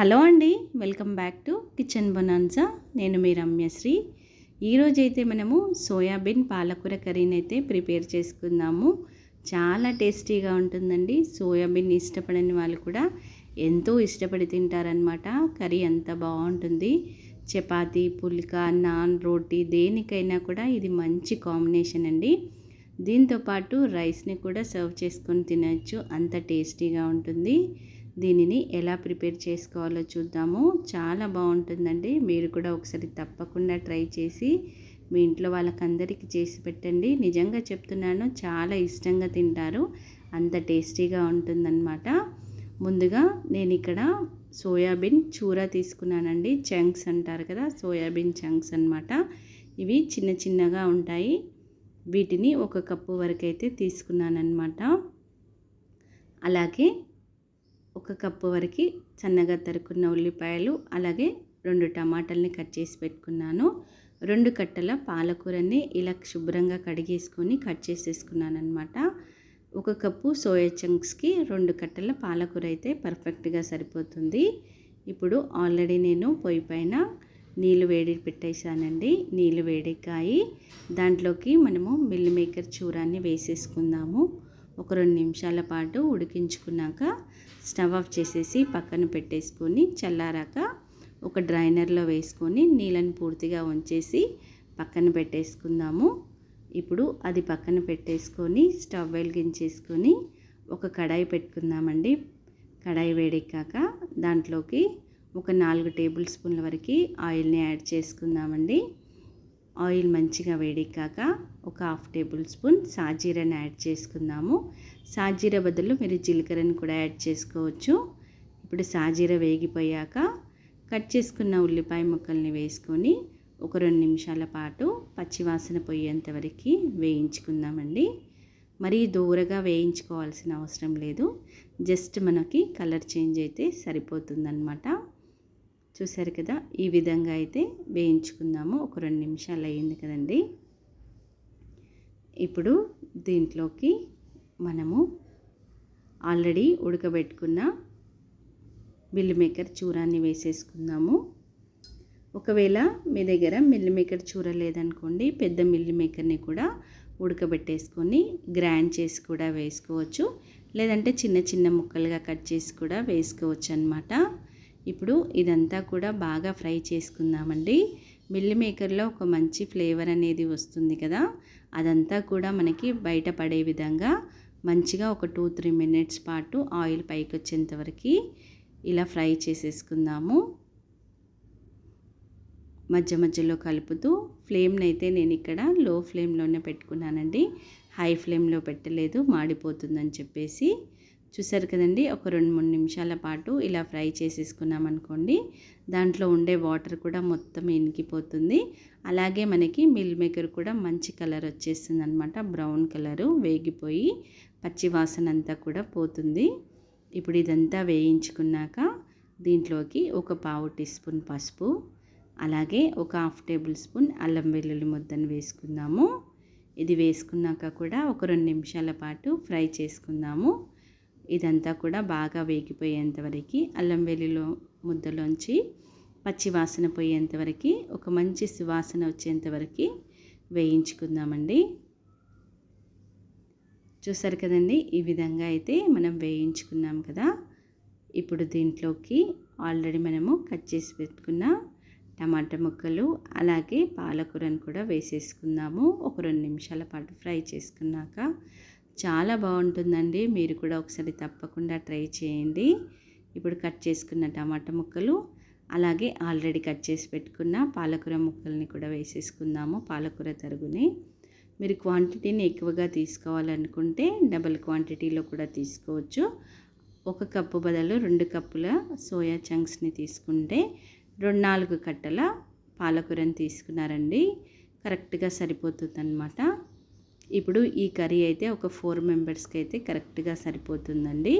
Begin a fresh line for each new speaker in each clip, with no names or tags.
Hello అండి welcome back to kitchen bonanza. నేను మీ రమ్యశ్రీ. ఈరోజైతే మనము సోయాబీన్ పాలకూర కర్రీని అయితే ప్రిపేర్ చేసుకుందాము. చాలా టేస్టీగా ఉంటుందండి. సోయాబీన్ ఇష్టపడని వాళ్ళు కూడా ఎంతో ఇష్టపడి తింటారనమాట కర్రీ అంత బాగుంటుంది. చపాతీ పుల్కా నాన్ రోటీ దేనికైనా కూడా ఇది మంచి కాంబినేషన్ అండి. దీంతోపాటు రైస్ని కూడా సర్వ్ చేసుకొని తినచ్చు. అంత టేస్టీగా ఉంటుంది. దీనిని ఎలా ప్రిపేర్ చేసుకోవాలో చూద్దాము. చాలా బాగుంటుందండి. మీరు కూడా ఒకసారి తప్పకుండా ట్రై చేసి మీ ఇంట్లో వాళ్ళకందరికీ చేసి పెట్టండి. నిజంగా చెప్తున్నాను చాలా ఇష్టంగా తింటారు. అంత టేస్టీగా ఉంటుందన్నమాట. ముందుగా నేను ఇక్కడ సోయాబీన్ చూర తీసుకున్నానండి. చంక్స్ అంటారు కదా సోయాబీన్ చంక్స్ అనమాట ఇవి చిన్న చిన్నగా ఉంటాయి. వీటిని ఒక కప్పు వరకు అయితే తీసుకున్నానమాట అలాగే ఒక కప్పు వరకు సన్నగా తరుకున్న ఉల్లిపాయలు అలాగే రెండు టమాటాలని కట్ చేసి పెట్టుకున్నాను. రెండు కట్టల పాలకూరని ఇలా శుభ్రంగా కడిగేసుకొని కట్ చేసేసుకున్నాను అనమాట ఒక కప్పు సోయా చంక్స్కి రెండు కట్టల పాలకూర అయితే పర్ఫెక్ట్గా సరిపోతుంది. ఇప్పుడు ఆల్రెడీ నేను పొయ్యి పైన నీళ్ళు వేడి పెట్టేశానండి. నీళ్ళు వేడెక్కాయి. దాంట్లోకి మనము మిల్ మేకర్ చూరాన్ని వేసేసుకుందాము. ఒక రెండు నిమిషాల పాటు ఉడికించుకున్నాక స్టవ్ ఆఫ్ చేసేసి పక్కన పెట్టేసుకొని చల్లారాక ఒక డ్రైనర్లో వేసుకొని నీళ్ళని పూర్తిగా ఉంచేసి పక్కన పెట్టేసుకుందాము. ఇప్పుడు అది పక్కన పెట్టేసుకొని స్టవ్ వెలిగించేసుకొని ఒక కడాయి పెట్టుకుందామండి. కడాయి వేడెక్కాక దాంట్లోకి ఒక నాలుగు టేబుల్ స్పూన్ల వరకు ఆయిల్ని యాడ్ చేసుకుందామండి. ఆయిల్ మంచిగా వేడెక్కాక ఒక హాఫ్ టేబుల్ స్పూన్ సాజీరాని యాడ్ చేసుకుందాము. సాజీర బదులు మీరు జీలకర్రని కూడా యాడ్ చేసుకోవచ్చు. ఇప్పుడు సాజీర వేగిపోయాక కట్ చేసుకున్న ఉల్లిపాయ ముక్కల్ని వేసుకొని ఒక రెండు నిమిషాల పాటు పచ్చివాసన పోయేంత వరకు వేయించుకుందామండి. మరీ దూరగా వేయించుకోవాల్సిన అవసరం లేదు. జస్ట్ మనకి కలర్ చేంజ్ అయితే సరిపోతుందన్నమాట. చూసారు కదా ఈ విధంగా అయితే వేయించుకుందాము. ఒక రెండు నిమిషాలు అయ్యింది కదండి. ఇప్పుడు దీంట్లోకి మనము ఆల్రెడీ ఉడకబెట్టుకున్న మిల్ మేకర్ చూరాన్ని వేసేసుకుందాము. ఒకవేళ మీ దగ్గర మిల్ మేకర్ చూర లేదనుకోండి పెద్ద మిల్ మేకర్ని కూడా ఉడకబెట్టేసుకొని గ్రైండ్ చేసి కూడా వేసుకోవచ్చు. లేదంటే చిన్న చిన్న ముక్కలుగా కట్ చేసి కూడా వేసుకోవచ్చు అనమాట ఇప్పుడు ఇదంతా కూడా బాగా ఫ్రై చేసుకుందామండి. మిల్లి మేకర్లో ఒక మంచి ఫ్లేవర్ అనేది వస్తుంది కదా. అదంతా కూడా మనకి బయటపడే విధంగా మంచిగా ఒక టూ త్రీ మినిట్స్ పాటు ఆయిల్ పైకి వచ్చేంతవరకు ఇలా ఫ్రై చేసేసుకుందాము. మధ్య మధ్యలో కలుపుతూ ఫ్లేమ్ని అయితే నేను ఇక్కడ లో ఫ్లేమ్లోనే పెట్టుకున్నానండి. హై ఫ్లేమ్లో పెట్టలేదు మాడిపోతుందని చెప్పేసి. చూసారు కదండి ఒక రెండు మూడు నిమిషాల పాటు ఇలా ఫ్రై చేసేసుకున్నాం అనుకోండి. దాంట్లో ఉండే వాటర్ కూడా మొత్తం ఇనికిపోతుంది. అలాగే మనకి మిల్ మేకర్ కూడా మంచి కలర్ వచ్చేస్తుంది అనమాట బ్రౌన్ కలరు వేగిపోయి పచ్చి వాసన అంతా కూడా పోతుంది. ఇప్పుడు ఇదంతా వేయించుకున్నాక దీంట్లోకి ఒక పావు టీ స్పూన్ పసుపు అలాగే ఒక హాఫ్ టేబుల్ స్పూన్ అల్లం వెల్లుల్లి ముద్దను వేసుకుందాము. ఇది వేసుకున్నాక కూడా ఒక రెండు నిమిషాల పాటు ఫ్రై చేసుకుందాము. ఇదంతా కూడా బాగా వేగిపోయేంత వరకు అల్లం వెల్లిలో ముద్దలోంచి పచ్చి వాసన పోయేంత వరకు ఒక మంచి సువాసన వచ్చేంత వరకు వేయించుకుందామండి. చూసారు కదండి ఈ విధంగా అయితే మనం వేయించుకున్నాం కదా. ఇప్పుడు దీంట్లోకి ఆల్రెడీ మనము కట్ చేసి పెట్టుకున్న టమాటా ముక్కలు అలాగే పాలకూరను కూడా వేసేసుకుందాము ఒక రెండు నిమిషాల పాటు ఫ్రై చేసుకున్నాక చాలా బాగుంటుందండి. మీరు కూడా ఒకసారి తప్పకుండా ట్రై చేయండి. ఇప్పుడు కట్ చేసుకున్న టమాటా ముక్కలు అలాగే ఆల్రెడీ కట్ చేసి పెట్టుకున్న పాలకూర ముక్కల్ని కూడా వేసేసుకుందాము పాలకూర తరుగుని. మీరు క్వాంటిటీని ఎక్కువగా తీసుకోవాలనుకుంటే డబల్ క్వాంటిటీలో కూడా తీసుకోవచ్చు. ఒక కప్పు బదులు రెండు కప్పుల సోయా చంక్స్ని తీసుకుంటే రెండు నాలుగు కట్టల పాలకూరని తీసుకున్నారండి. కరెక్ట్గా సరిపోతుంది అనమాట ఇప్పుడు ఈ కర్రీ అయితే ఒక ఫోర్ మెంబర్స్కి అయితే కరెక్ట్గా సరిపోతుందండి.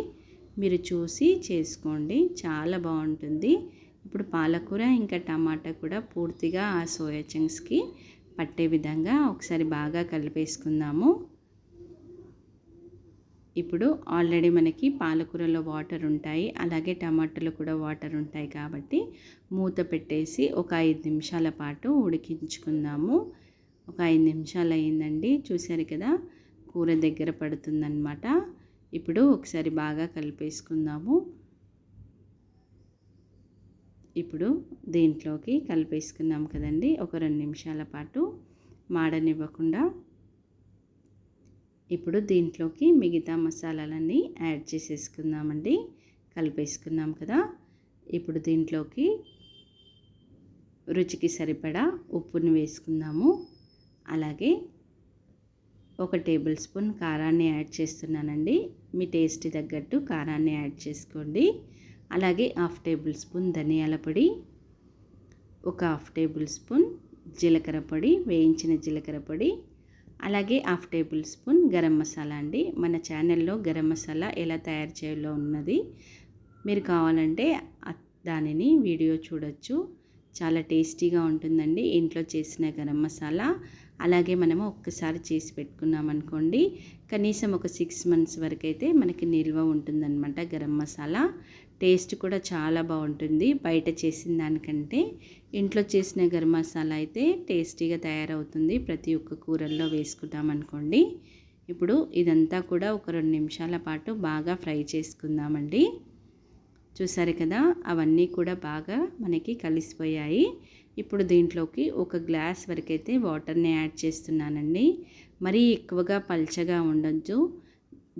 మీరు చూసి చేసుకోండి. చాలా బాగుంటుంది. ఇప్పుడు పాలకూర ఇంకా టమాటా కూడా పూర్తిగా ఆ సోయా చంక్స్కి పట్టే విధంగా ఒకసారి బాగా కలిపేసుకుందాము. ఇప్పుడు ఆల్రెడీ మనకి పాలకూరలో వాటర్ ఉంటాయి. అలాగే టమాటాలు కూడా వాటర్ ఉంటాయి కాబట్టి మూత పెట్టేసి ఒక ఐదు నిమిషాల పాటు ఉడికించుకుందాము. ఒక ఐదు నిమిషాలు అయిందండి. చూసారు కదా? కూర దగ్గర పడుతుందన్నమాట. ఇప్పుడు ఒకసారి బాగా కలిపేసుకుందాము. ఇప్పుడు దీంట్లోకి కలిపేసుకున్నాం కదండి. ఒక రెండు నిమిషాల పాటు మాడనివ్వకుండా. ఇప్పుడు దీంట్లోకి మిగతా మసాలాలన్నీ యాడ్ చేసేసుకుందామండి. కలిపేసుకున్నాం కదా? ఇప్పుడు దీంట్లోకి రుచికి సరిపడా ఉప్పుని వేసుకుందాము. అలాగే ఒక టేబుల్ స్పూన్ కారాన్ని యాడ్ చేస్తున్నానండి. మీ టేస్ట్ తగ్గట్టు కారాన్ని యాడ్ చేసుకోండి. అలాగే హాఫ్ టేబుల్ స్పూన్ ధనియాల పొడి ఒక హాఫ్ టేబుల్ స్పూన్ జీలకర్ర పొడి వేయించిన జీలకర్ర పొడి అలాగే half tablespoon garam masala అండి. మన ఛానల్లో గరం మసాలా ఎలా తయారు చేయాలో ఉన్నది. మీరు కావాలంటే దానిని వీడియో చూడొచ్చు. చాలా టేస్టీగా ఉంటుందండి. ఇంట్లో చేసిన గరం మసాలా. అలాగే మనము ఒక్కసారి చేసి పెట్టుకున్నాం అనుకోండి. కనీసం ఒక సిక్స్ మంత్స్ వరకు అయితే మనకి నిల్వ ఉంటుందన్నమాట గరం మసాలా. టేస్ట్ కూడా చాలా బాగుంటుంది. బయట చేసిన దానికంటే ఇంట్లో చేసిన గరం మసాలా అయితే టేస్టీగా తయారవుతుంది. ప్రతి ఒక్క కూరల్లో వేసుకుంటాం అనుకోండి. ఇప్పుడు ఇదంతా కూడా ఒక రెండు నిమిషాల పాటు బాగా ఫ్రై చేసుకుందామండి. చూసారు కదా అవన్నీ కూడా బాగా మనకి కలిసిపోయాయి. ఇప్పుడు దీంట్లోకి ఒక గ్లాస్ వరకైతే వాటర్ని యాడ్ చేస్తున్నానండి. మరీ ఎక్కువగా పల్చగా ఉండొచ్చు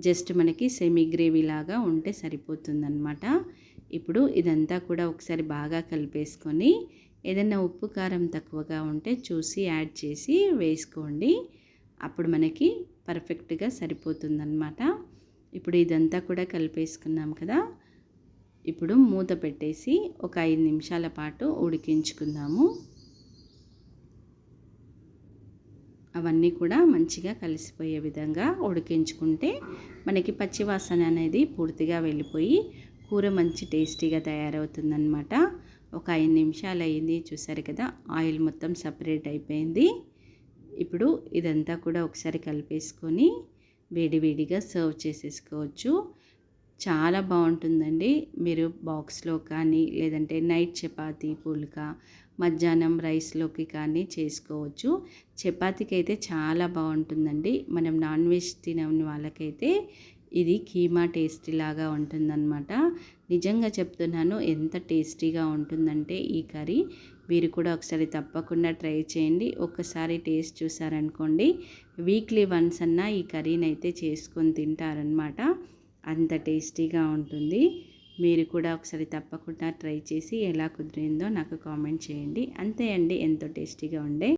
జస్ట్ మనకి సెమీ గ్రేవీ లాగా ఉంటే సరిపోతుందన్నమాట. ఇప్పుడు ఇదంతా కూడా ఒకసారి బాగా కలిపేసుకొని ఏదైనా ఉప్పు కారం తక్కువగా ఉంటే చూసి యాడ్ చేసి వేసుకోండి. అప్పుడు మనకి పర్ఫెక్ట్గా సరిపోతుందన్నమాట. ఇప్పుడు ఇదంతా కూడా కలిపేసుకున్నాం కదా ఇప్పుడు మూత పెట్టేసి ఒక ఐదు నిమిషాల పాటు ఉడికించుకుందాము. అవన్నీ కూడా మంచిగా కలిసిపోయే విధంగా ఉడికించుకుంటే మనకి పచ్చివాసన అనేది పూర్తిగా వెళ్ళిపోయి కూర మంచి టేస్టీగా తయారవుతుందన్నమాట. ఒక ఐదు నిమిషాలు అయింది చూసారు కదా ఆయిల్ మొత్తం సపరేట్ అయిపోయింది. ఇప్పుడు ఇదంతా కూడా ఒకసారి కలిపేసుకొని వేడివేడిగా సర్వ్ చేసేసుకోవచ్చు. చాలా బాగుంటుందండి. మీరు బాక్స్లో కానీ లేదంటే నైట్ చపాతి పుల్కా మధ్యాహ్నం రైస్లోకి కానీ చేసుకోవచ్చు. చపాతీకి అయితే చాలా బాగుంటుందండి. మనం నాన్ వెజ్ తినని వాళ్ళకైతే ఇది కీమా టేస్టీ లాగా ఉంటుందన్నమాట. నిజంగా చెప్తున్నాను ఎంత టేస్టీగా ఉంటుందంటే ఈ కర్రీ. మీరు కూడా ఒకసారి తప్పకుండా ట్రై చేయండి. ఒక్కసారి టేస్ట్ చూసారనుకోండి వీక్లీ వన్స్ అన్నా ఈ కర్రీని అయితే చేసుకొని తింటారనమాట అంత టేస్టీగా ఉంటుంది. మీరు కూడా ఒకసారి తప్పకుండా ట్రై చేసి ఎలా కుదిరిందో నాకు కామెంట్ చేయండి. అంతే అండి. ఎంతో టేస్టీగా ఉండే